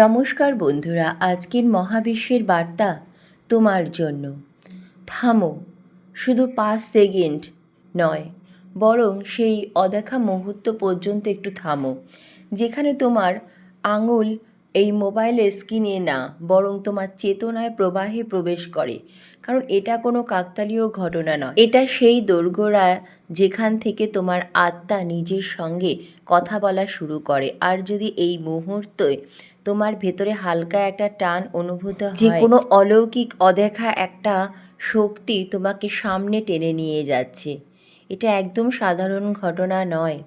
নমস্কার বন্ধুরা, আজকের মহাবিশ্বের বার্তা তোমার জন্য। থামো, শুধু পাঁচ সেকেন্ড নয়, বরং সেই অদেখা মুহূর্ত পর্যন্ত একটু থামো, যেখানে তোমার আঙুল এই মোবাইলের স্ক্রিনে না, বরং তোমার চেতনায় প্রবাহে প্রবেশ করে। কারণ এটা কোনো কাকতালীয় ঘটনা নয়। এটা সেই দোরগোড়া যেখান থেকে তোমার আত্মা নিজের সঙ্গে কথা বলা শুরু করে। আর যদি এই মুহূর্তে তোমার ভেতরে হালকা একটা টান অনুভূত যে কোনো অলৌকিক অদেখা একটা শক্তি তোমাকে সামনে টেনে নিয়ে যাচ্ছে। এটা একদম সাধারণ ঘটনা নয়।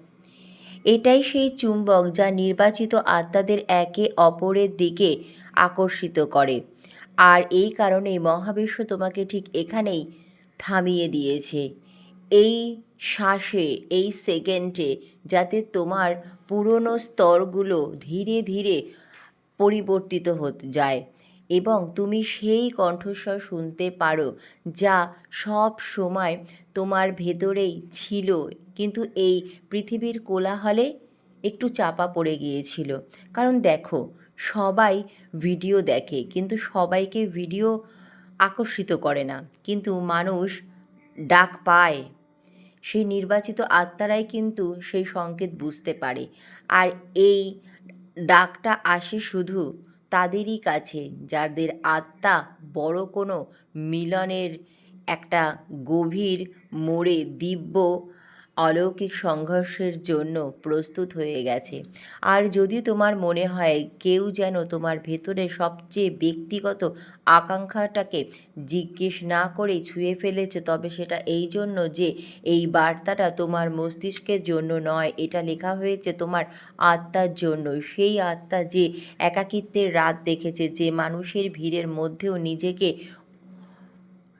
এটাই সেই চুম্বক যা নির্বাচিত আত্মাদের একে অপরের দিকে আকর্ষিত করে। আর এই কারণে মহাবিশ্ব তোমাকে ঠিক এখানেই থামিয়ে দিয়েছে। এই শ্বাসে, এই সেকেন্ডে, যাতে তোমার পুরনো স্তরগুলো ধীরে ধীরে পরিবর্তিত হতে যায়। এবং তুমি সেই কণ্ঠস্বর শুনতে পারো, যা সব সময় তোমার ভেতরেই ছিল। কিন্তু এই পৃথিবীর কোলাহলে একটু চাপা পড়ে গিয়েছিল। কারণ দেখো, সবাই ভিডিও দেখে, কিন্তু সবাইকে ভিডিও আকর্ষিত করে না। কিন্তু মানুষ ডাক পায়। সেই নির্বাচিত আত্মারাই কিন্তু সেই সংকেত বুঝতে পারে। আর এই ডাকটা আসে শুধু তাদেরই কাছে যাদের আত্মা বড় কোনো মিলনের একটা গভীর মোড়ে দিব্য অলৌকিক সংঘর্ষের জন্য প্রস্তুত হয়ে গেছে। আর যদি তোমার মনে হয় কেউ যেন তোমার ভেতরে সবচেয়ে ব্যক্তিগত আকাঙ্ক্ষাটাকে জিজ্ঞেস না করে ছুঁয়ে ফেলেছে, তবে সেটা এই জন্য যে এই বার্তাটা তোমার মস্তিষ্কের জন্য নয়, এটা লেখা হয়েছে তোমার আত্মার জন্য সেই আত্মা যে একাকিত্বের রাত দেখেছে, যে মানুষের ভিড়ের মধ্যেও নিজেকে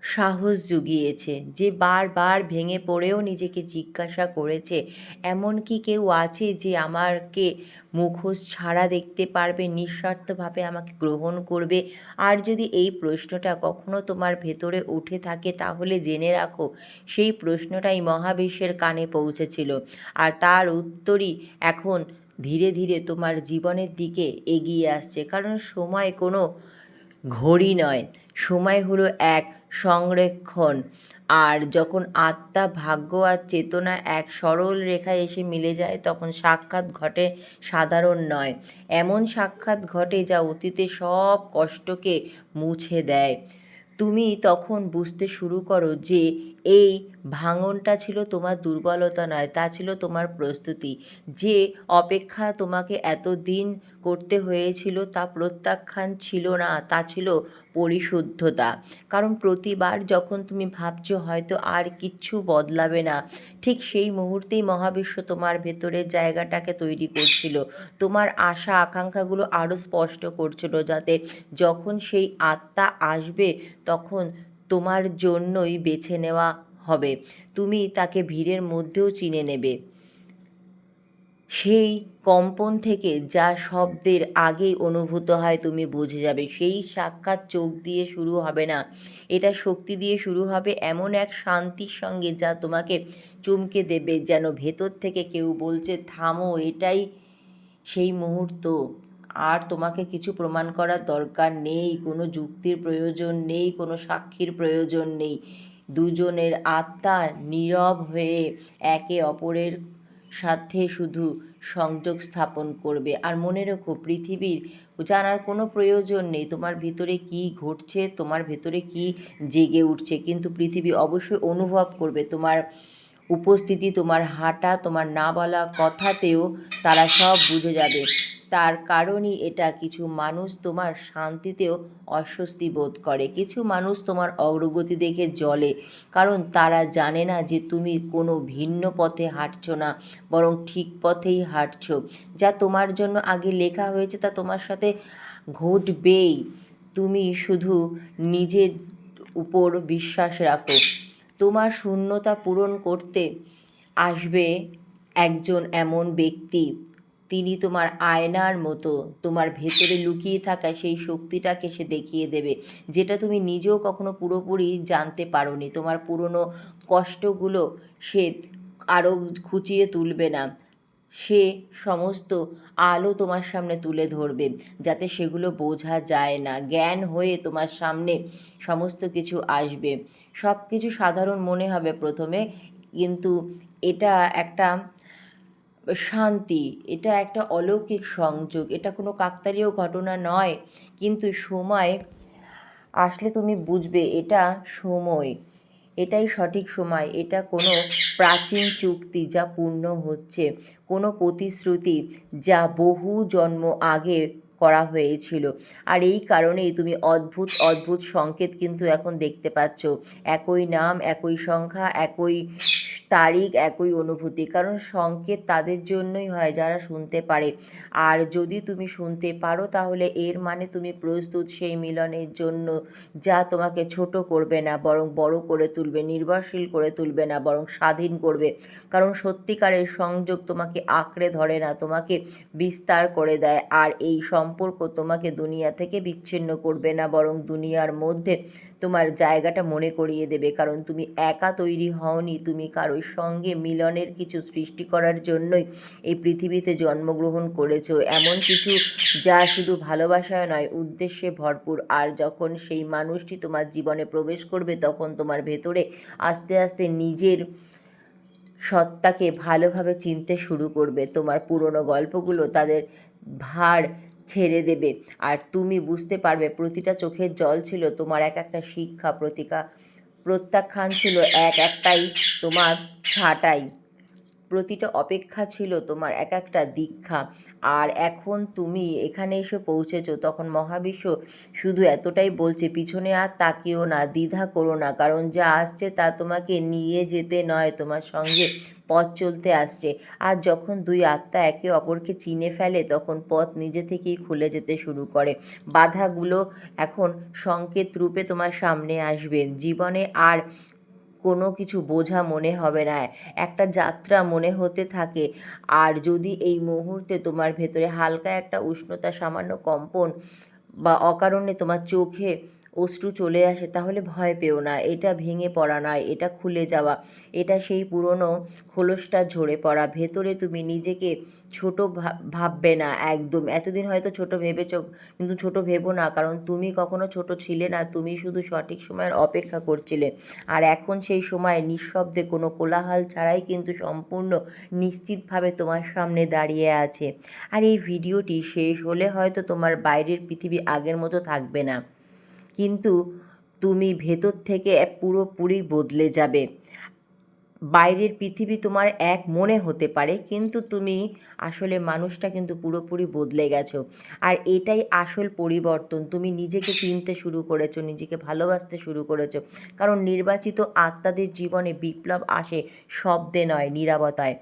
সাহস জুগিয়েছে যে বারবার ভেঙে পড়েও নিজেকে জিজ্ঞাসা করেছে। এমন কি কেউ আছে যে আমাকে মুখোশ ছাড়া দেখতে পারবে, নিঃস্বার্থভাবে আমাকে গ্রহণ করবে। আর যদি এই প্রশ্নটা কখনো তোমার ভেতরে উঠে থাকে, তাহলে জেনে রাখো, সেই প্রশ্নটাই মহাবিশ্বের কানে পৌঁছেছিল। আর তার উত্তরই এখন ধীরে ধীরে তোমার জীবনের দিকে এগিয়ে আসছে। কারণ সময় কোনো ঘড়ি নয়, সময় হলো এক সংরক্ষণ। আর যখন আত্মা ভাগ্য আর চেতনা এক সরল রেখায় এসে মিলে যায়, তখন সাক্ষাৎ ঘটে সাধারণ নয়। এমন সাক্ষাৎ ঘটে যা অতীতে সব কষ্টকে মুছে দেয়। তুমি তখন বুঝতে শুরু করো যে এই ভাঙনটা ছিল তোমার দুর্বলতা নয়, তা ছিল তোমার প্রস্তুতি। যে অপেক্ষা তোমাকে এত দিন করতে হয়েছিল তা প্রত্যাখ্যান ছিল না, তা ছিল পরিশুদ্ধতা। কারণ প্রতিবার যখন তুমি ভাবছ হয়তো আর কিচ্ছু বদলাবে না, ঠিক সেই মুহূর্তেই মহাবিশ্ব তোমার ভেতরের জায়গাটাকে তৈরি করছিল। তোমার আশা আকাঙ্ক্ষাগুলো আরও স্পষ্ট করছিল যাতে যখন সেই আত্মা আসবে তখন তোমার জন্যই বেছে নেওয়া হবে। তুমি তাকে ভিড়ের মধ্যেও চিনে নেবে। সেই কম্পন থেকে যা শব্দের আগেই অনুভূত হয় তুমি বুঝে যাবে। সেই সাক্ষাৎ চোখ দিয়ে শুরু হবে না। এটা শক্তি দিয়ে শুরু হবে এমন এক শান্তির সঙ্গে যা তোমাকে চমকে দেবে যেন ভেতর থেকে কেউ বলছে, থামো, এটাই সেই মুহূর্ত। আর তোমাকে কিছু প্রমাণ করার দরকার নেই, কোনো যুক্তির প্রয়োজন নেই, কোনো সাক্ষীর প্রয়োজন নেই। দুজনের আত্মা নীরব হয়ে একে অপরের সাথে শুধু সংযোগ স্থাপন করবে। আর মনে রেখো, পৃথিবীর জানার কোনো প্রয়োজন নেই। তোমার ভিতরে কি ঘটছে, তোমার ভেতরে কি জেগে উঠছে, কিন্তু পৃথিবী অবশ্যই অনুভব করবে। তোমার উপস্থিতি তোমার হাঁটা, তোমার না বলা কথাতেও তারা সব বুঝে যাবে। তার কারণই এটা কিছু মানুষ তোমার শান্তিতেও অস্বস্তি বোধ করে। কিছু মানুষ তোমার অগ্রগতি দেখে জ্বলে। কারণ তারা জানে না যে তুমি কোনো ভিন্ন পথে হাঁটছ না, বরং ঠিক পথেই হাঁটছ। যা তোমার জন্য আগে লেখা হয়েছে তা তোমার সাথে ঘটবেই। তুমি শুধু নিজের উপর বিশ্বাস রাখো। তোমার শূন্যতা পূরণ করতে আসবে একজন এমন ব্যক্তি। তিনি তোমার আয়নার মতো, তোমার ভেতরে লুকিয়ে থাকা সেই শক্তিটাকে সে দেখিয়ে দেবে, যেটা তুমি নিজেও কখনো পুরোপুরি জানতে পারোনি। তোমার পুরনো কষ্টগুলো সে আরও খুঁচিয়ে তুলবে না। সে সমস্ত আলো তোমার সামনে তুলে ধরবে, যাতে সেগুলো বোঝা যায় না। জ্ঞান হয়ে তোমার সামনে সমস্ত কিছু আসবে। সব কিছু সাধারণ মনে হবে প্রথমে, কিন্তু এটা একটা শান্তি, এটা একটা অলৌকিক সংযোগ। এটা কোনো কাকতালীয় ঘটনা নয়, কিন্তু সময় আসলে তুমি বুঝবে এটা সময়। এটাই সঠিক সময়। এটা কোনো প্রাচীন চুক্তি যা পূর্ণ হচ্ছে। কোনো প্রতিশ্রুতি যা বহু জন্ম আগে করা হয়েছিল। আর এই কারণেই তুমি অদ্ভুত অদ্ভুত সংকেত কিন্তু এখন দেখতে পাচ্ছ। একই নাম, একই সংখ্যা, একই তারিখ একই অনুভূতি। কারণ সংকেত তাদের জন্যই হয় যারা শুনতে পারে। আর যদি তুমি শুনতে পারো, তাহলে এর মানে তুমি প্রস্তুত সেই মিলনের জন্য যা তোমাকে ছোট করবে না, বরং বড় করে তুলবে, নির্ভরশীল করে তুলবে না, বরং স্বাধীন করবে। কারণ সত্যিকারের সংযোগ তোমাকে আঁকড়ে ধরে না, তোমাকে বিস্তার করে দেয়। আর এই সম্পর্ক তোমাকে দুনিয়া থেকে বিচ্ছিন্ন করবে না, বরং দুনিয়ার মধ্যে তোমার জায়গাটা মনে করিয়ে দেবে। কারণ তুমি একা তৈরি হওনি, তুমি কারোর সঙ্গে মিলনের কিছু সৃষ্টি করার জন্যই এই পৃথিবীতে জন্মগ্রহণ করেছ। এমন কিছু যা শুধু ভালোবাসায় নয়, উদ্দেশ্যে ভরপুর। আর যখন সেই মানুষটি তোমার জীবনে প্রবেশ করবে, তখন তোমার ভেতরে আস্তে আস্তে নিজের সত্তাকে ভালোভাবে চিনতে শুরু করবে। তোমার পুরনো গল্পগুলো তাদের ভার ছেড়ে দেবে। আর তুমি বুঝতে পারবে, প্রতিটা চোখের জল ছিল তোমার এক একটা শিক্ষা, প্রতিকা প্রত্যাখ্যান ছিল এক একটাই তোমার ছাটাই প্রতিটা অপেক্ষা ছিল তোমার এক একটা দীক্ষা। আর এখন তুমি এখানে এসে পৌঁছেছো, তখন মহাবিশ্ব শুধু এতটাই বলছে, পিছনে আর তাকিও না, দ্বিধা করো না, কারণ যা আসছে তা তোমাকে নিয়ে যেতে নয়, তোমার সঙ্গে পথ চলতে আসছে। আর যখন দুই আত্মা একে অপরকে চিনে ফেলে, তখন পথ নিজে থেকেই খুলে যেতে শুরু করে। বাধাগুলো এখন সংকেত রূপে তোমার সামনে আসবে। জীবনে আর কোনো কিছু বোঝা মনে হবে না। একটা যাত্রা মনে হতে থাকে। আর যদি এই মুহূর্তে তোমার ভেতরে হালকা একটা উষ্ণতা সামান্য কম্পন বা অকারণে তোমার চোখে অশ্রু চলে আসে, তাহলে ভয় পেও না। এটা ভেঙে পড়া নয়, এটা খুলে যাওয়া। এটা সেই পুরনো খোলসটা ঝরে পড়া। ভেতরে তুমি নিজেকে ছোট ভাববে না, একদম। এতদিন হয়তো ছোট ভেবেছ, কিন্তু ছোট ভেবো না, কারণ তুমি কখনো ছোট ছিলে না, তুমি শুধু সঠিক সময়ের অপেক্ষা করছিলে। আর এখন সেই সময় নিঃশব্দে কোনো কোলাহল ছাড়াই কিন্তু সম্পূর্ণ নিশ্চিতভাবে তোমার সামনে দাঁড়িয়ে আছে। আর এই ভিডিওটি শেষ হলে হয়তো তোমার বাইরের পৃথিবী আগের মতো থাকবে না। কিন্তু তুমি ভেতর থেকে পুরোপুরি বদলে যাবে। বাইরের পৃথিবী তোমার এক মনে হতে পারে, কিন্তু তুমি আসলে মানুষটা কিন্তু পুরোপুরি বদলে গেছো। আর এটাই আসল পরিবর্তন। তুমি নিজেকে চিনতে শুরু করেছ, নিজেকে ভালোবাসতে শুরু করেছ। কারণ নির্বাচিত আত্মাদের জীবনে বিপ্লব আসে শব্দে নয়, নিরাপত্তায়।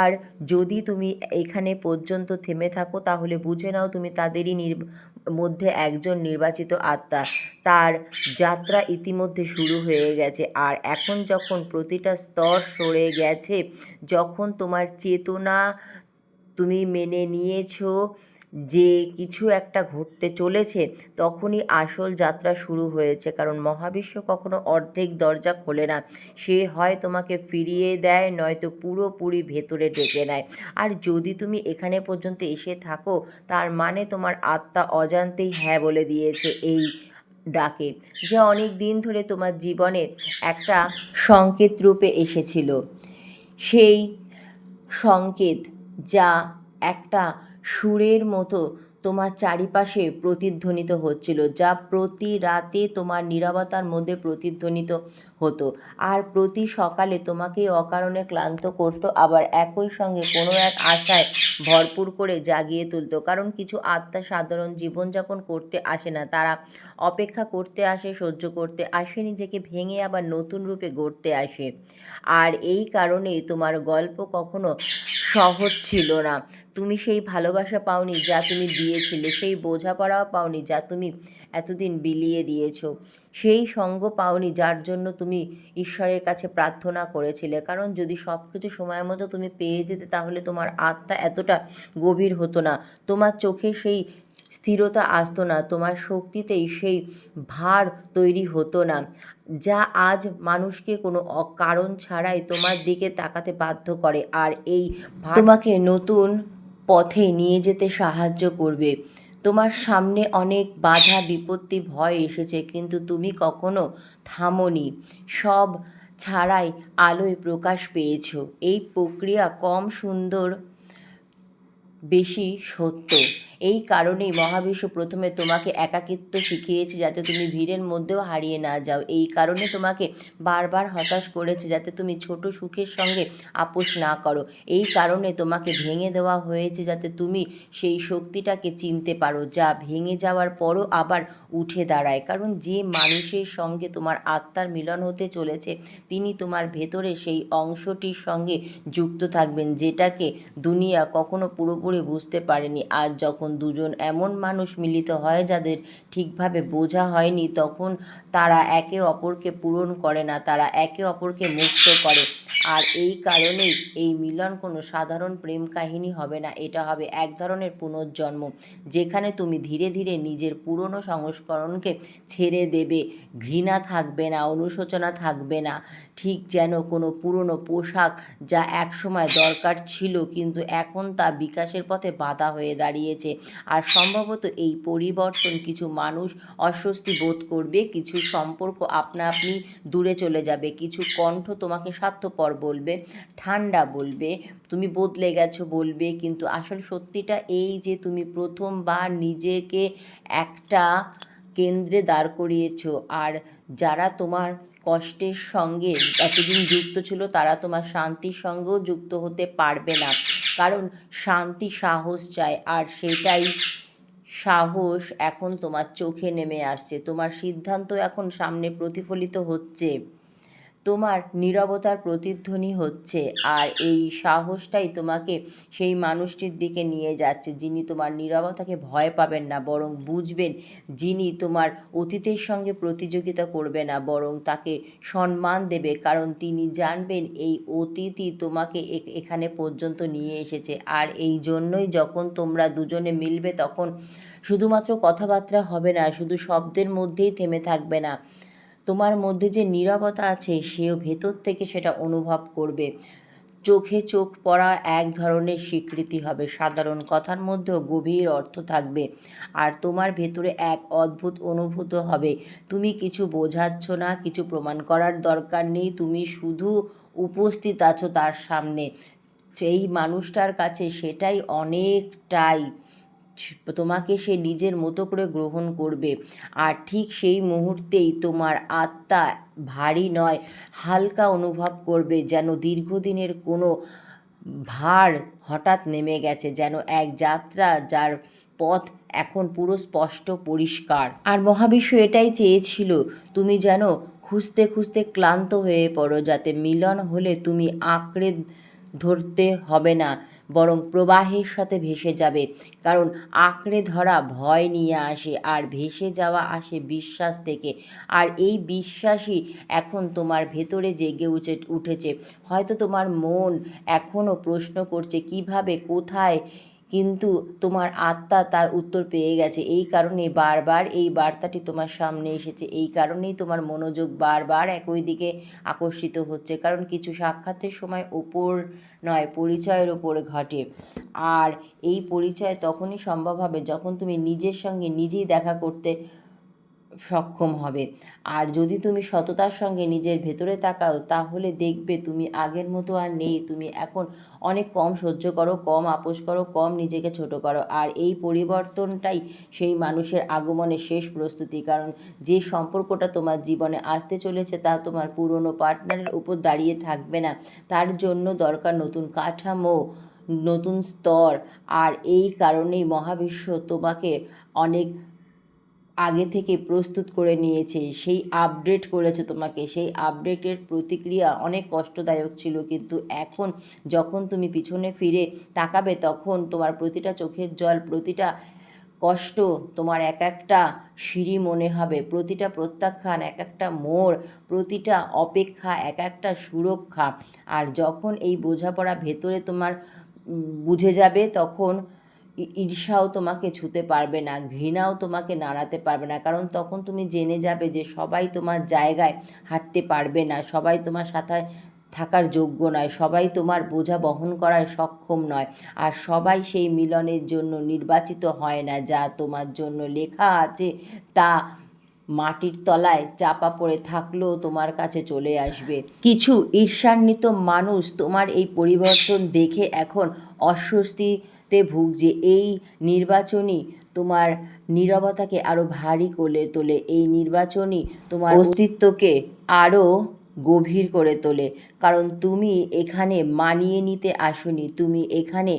আর যদি তুমি এখানে পর্যন্ত থেমে থাকো, তাহলে বুঝে নাও তুমি তাদেরই নির মধ্যে একজন নির্বাচিত আত্মা। তার যাত্রা ইতিমধ্যে শুরু হয়ে গেছে। আর এখন যখন প্রতিটা স্তর সরে গেছে, যখন তোমার চেতনা তুমি মেনে নিয়েছো যে কিছু একটা ঘটতে চলেছে, তখনই আসল যাত্রা শুরু হয়েছে। কারণ মহাবিশ্ব কখনো অর্ধেক দরজা খোলে না। সে হয় তোমাকে ফিরিয়ে দেয়, নয়তো পুরোপুরি ভেতরে ডেকে নেয়। আর যদি তুমি এখানে পর্যন্ত এসে থাকো, তার মানে তোমার আত্মা অজান্তেই হ্যাঁ বলে দিয়েছে এই ডাকে, যে অনেক দিন ধরে তোমার জীবনে একটা সংকেত রূপে এসেছিল। সেই সংকেত যা একটা সুরের মতো তোমার চারিপাশে প্রতিধ্বনিত হচ্ছিল, যা প্রতি রাতে তোমার নিরবতার মধ্যে প্রতিধ্বনিত হতো। আর প্রতি সকালে তোমাকে অকারণে ক্লান্ত করতো, আবার একই সঙ্গে কোনো এক আশায় ভরপুর করে জাগিয়ে তুলতো। কারণ কিছু আত্মা সাধারণ জীবনযাপন করতে আসে না, তারা অপেক্ষা করতে আসে, সহ্য করতে আসে, নিজেকে ভেঙে আবার নতুন রূপে গড়তে আসে। আর এই কারণেই তোমার গল্প কখনো সহজ ছিল না। তুমি সেই ভালোবাসা পাওনি যা তুমি দিয়েছিলে, সেই বোঝাপড়াও পাওনি যা তুমি এতদিন বিলিয়ে দিয়েছ। সেই সঙ্গ পাওনি যার জন্য তুমি ঈশ্বরের কাছে প্রার্থনা করেছিলে। কারণ যদি সব কিছু সময় মতো তুমি পেয়ে যেতে, তাহলে তোমার আত্মা এতটা গভীর হতো না। তোমার চোখে সেই স্থিরতা আসতো না, তোমার শক্তিতেই সেই ভার তৈরি হতো না। যা আজ মানুষকে কোনো কারণ ছাড়াই তোমার দিকে তাকাতে বাধ্য করে। আর এই তোমাকে নতুন পথে নিয়ে যেতে সাহায্য করবে। তোমার সামনে অনেক বাধা, বিপত্তি, ভয় এসেছে, কিন্তু তুমি কখনো থামোনি। সব ছাড়াই আলোয় প্রকাশ পেয়েছ। এই প্রক্রিয়া কম, সুন্দর, বেশি সত্য। এই কারণেই মহাবিশ্ব প্রথমে তোমাকে একাকিত্ব শিখিয়েছে যাতে তুমি ভিড়ের মধ্যেও হারিয়ে না যাও। এই কারণে তোমাকে বারবার হতাশ করেছে যাতে তুমি ছোট সুখের সঙ্গে আপোষ না করো। এই কারণে তোমাকে ভেঙে দেওয়া হয়েছে যাতে তুমি সেই শক্তিটাকে চিনতে পারো, যা ভেঙে যাওয়ার পরও আবার উঠে দাঁড়ায়। কারণ যে মানুষের সঙ্গে তোমার আত্মার মিলন হতে চলেছে, তিনি তোমার ভেতরে সেই অংশটির সঙ্গে যুক্ত থাকবেন, যেটাকে দুনিয়া কখনো পুরোপুরি বুঝতে পারেনি। আর যখন দুজন এমন মানুষ মিলিত হয় যাদের ঠিকভাবে বোঝা হয়নি, তখন তারা একে অপরকে পূরণ করে না, তারা একে অপরকে মুক্ত করে। আর এই কারণেই এই মিলন কোনো সাধারণ প্রেম কাহিনী হবে না। এটা হবে এক ধরনের পুনর্জন্ম, যেখানে তুমি ধীরে ধীরে নিজের পুরনো সংস্করণকে ছেড়ে দেবে। ঘৃণা থাকবে না, অনুশোচনা থাকবে না। ঠিক যেন কোনো পুরনো পোশাক যা একসময় দরকার ছিল কিন্তু এখন তা বিকাশের পথে বাধা হয়ে দাঁড়িয়েছে। আর সম্ভবত এই পরিবর্তন কিছু মানুষ অস্বস্তি বোধ করবে, কিছু সম্পর্ক আপনা আপনি দূরে চলে যাবে, কিছু কণ্ঠ তোমাকে স্বার্থপর বলবে, ঠান্ডা বলবে, তুমি বদলে গেছো বলবে, কিন্তু আসল সত্যিটা এই যে তুমি প্রথমবার নিজেকে একটা কেন্দ্রে দাঁড় করিয়েছ। আর যারা তোমার কষ্টের সঙ্গে এতদিন যুক্ত ছিল, তারা তোমার শান্তির সঙ্গেও যুক্ত হতে পারবে না। কারণ শান্তি সাহস চায় আর সেটাই সাহস এখন তোমার চোখে নেমে আসছে। তোমার সিদ্ধান্ত এখন সামনে প্রতিফলিত হচ্ছে। তোমার নীরবতার প্রতিধ্বনি হচ্ছে আর এই সাহসটাই তোমাকে সেই মানুষটির দিকে নিয়ে যাচ্ছে, যিনি তোমার নীরবতাকে ভয় পাবেন না, বরং বুঝবেন যিনি তোমার অতীতের সঙ্গে প্রতিযোগিতা করবে না, বরং তাকে সম্মান দেবে, কারণ তিনি জানবেন এই অতীতই তোমাকে এখানে পর্যন্ত নিয়ে এসেছে। আর এই জন্যই যখন তোমরা দুজনে মিলবে, তখন শুধুমাত্র কথাবার্তা হবে না, শুধু শব্দের মধ্যেই থেমে থাকবে না। তোমার মধ্যে যে নীরবতা আছে, সেও ভেতর থেকে সেটা অনুভব করবে। চোখে চোখ পড়া এক ধরনের স্বীকৃতি হবে। সাধারণ কথার মধ্যেও গভীর অর্থ থাকবে। আর তোমার ভেতরে এক অদ্ভুত অনুভূত হবে। তুমি কিছু বোঝাচ্ছ না, কিছু প্রমাণ করার দরকার নেই। তুমি শুধু উপস্থিত আছো তার সামনে। সেই মানুষটার কাছে সেটাই অনেকটাই তোমাকে সে নিজের মতো করে গ্রহণ করবে। আর ঠিক সেই মুহূর্তেই তোমার আত্মা ভারী নয়, হালকা অনুভব করবে যেন দীর্ঘদিনের কোনো ভার হঠাৎ নেমে গেছে, যেন এক যাত্রা যার পথ এখন পুরো স্পষ্ট পরিষ্কার। আর মহাবিশ্ব এটাই চেয়েছিল, তুমি যেন খুঁজতে খুঁজতে ক্লান্ত হয়ে পড়ো, যাতে মিলন হলে তুমি আঁকড়ে ধরতে হবে না, বরং প্রবাহের সাথে ভেসে যাবে। কারণ আঁকড়ে ধরা ভয় নিয়ে আসে, আর ভেসে যাওয়া আসে বিশ্বাস থেকে। আর এই বিশ্বাসই এখন তোমার ভেতরে জেগে উঠে উঠেছে। হয়তো তোমার মন এখনও প্রশ্ন করছে, কীভাবে, কোথায় কিন্তু তোমার আত্মা তার উত্তর পেয়ে গেছে। এই কারণে বারবার এই বার্তাটি তোমার সামনে এসেছে। এই কারণেই তোমার মনোযোগ বারবার একই দিকে আকর্ষিত হচ্ছে। কারণ কিছু সাক্ষাতের সময় ওপর নয়, পরিচয়ের ওপর ঘটে। আর এই পরিচয় তখনই সম্ভব হবে যখন তুমি নিজের সঙ্গে নিজেই দেখা করতে সক্ষম হবে। আর যদি তুমি সততার সঙ্গে নিজের ভেতরে তাকাও, তাহলে দেখবে তুমি আগের মতো আর নেই। তুমি এখন অনেক কম সহ্য করো, কম আপোষ করো, কম নিজেকে ছোট করো। আর এই পরিবর্তনটাই সেই মানুষের আগমনের শেষ প্রস্তুতি। কারণ যে সম্পর্কটা তোমার জীবনে আসতে চলেছে, তা তোমার পুরনো পার্টনারের উপর দাঁড়িয়ে থাকবে না। তার জন্য দরকার নতুন কাঠামো, নতুন স্তর। আর এই কারণেই মহাবিশ্ব তোমাকে অনেক আগে থেকে প্রস্তুত করে নিয়েছে, সেই আপডেট করেছে তোমাকে। সেই আপডেটের প্রতিক্রিয়া অনেক কষ্টদায়ক ছিল, কিন্তু এখন যখন তুমি পিছনে ফিরে তাকাবে, তখন তোমার প্রতিটা চোখের জল, প্রতিটা কষ্ট তোমার এক একটা সিঁড়ি মনে হবে, প্রতিটা প্রত্যাখ্যান এক একটা মোড়, প্রতিটা অপেক্ষা এক একটা সুরক্ষা। আর যখন এই বোঝাপড়া ভেতরে তোমার বুঝে যাবে, তখন ঈর্ষাও তোমাকে ছুতে পারবে না, ঘৃণাও তোমাকে নাড়াতে পারবে না। কারণ তখন তুমি জেনে যাবে যে সবাই তোমার জায়গায় হাঁটতে পারবে না, সবাই তোমার সাথে থাকার যোগ্য নয়, সবাই তোমার বোঝা বহন করায় সক্ষম নয়। আর সবাই সেই মিলনের জন্য নির্বাচিত হয় না, যা তোমার জন্য লেখা আছে তা মাটির তলায় চাপা পড়ে থাকলেও তোমার কাছে চলে আসবে। কিছু ঈর্ষান্বিত মানুষ তোমার এই পরিবর্তন দেখে এখন অস্বস্তিতে ভুগছে এই নির্বাচনই তোমার নিরবতাকে আরও ভারী করে তোলে, এই নির্বাচনই তোমার অস্তিত্বকে আরও গভীর করে তোলে। কারণ তুমি এখানে মানিয়ে নিতে আসনি, তুমি এখানে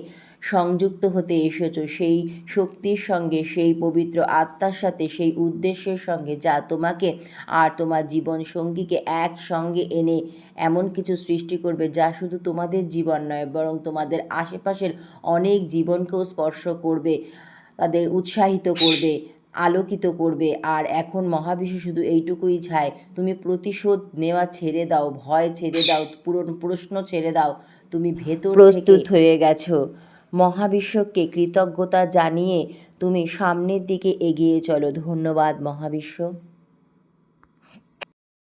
সংযুক্ত হতে এসেছ। সেই শক্তির সঙ্গে, সেই পবিত্র আত্মার সাথে, সেই উদ্দেশ্যের সঙ্গে যা তোমাকে আর তোমার জীবন সঙ্গীকে একসঙ্গে এনে এমন কিছু সৃষ্টি করবে যা শুধু তোমাদের জীবন নয়, বরং তোমাদের আশেপাশের অনেক জীবনকেও স্পর্শ করবে, তাদের উৎসাহিত করবে, আলোকিত করবে। আর এখন মহাবিশ্ব শুধু এইটুকুই চায় তুমি প্রতিশোধ নেওয়া ছেড়ে দাও, ভয় ছেড়ে দাও পুরনো প্রশ্ন ছেড়ে দাও, তুমি ভেতর প্রস্তুত হয়ে গেছো। মহাবিশ্বকে কৃতজ্ঞতা জানিয়ে তুমি সামনের দিকে এগিয়ে চলো। ধন্যবাদ মহাবিশ্ব।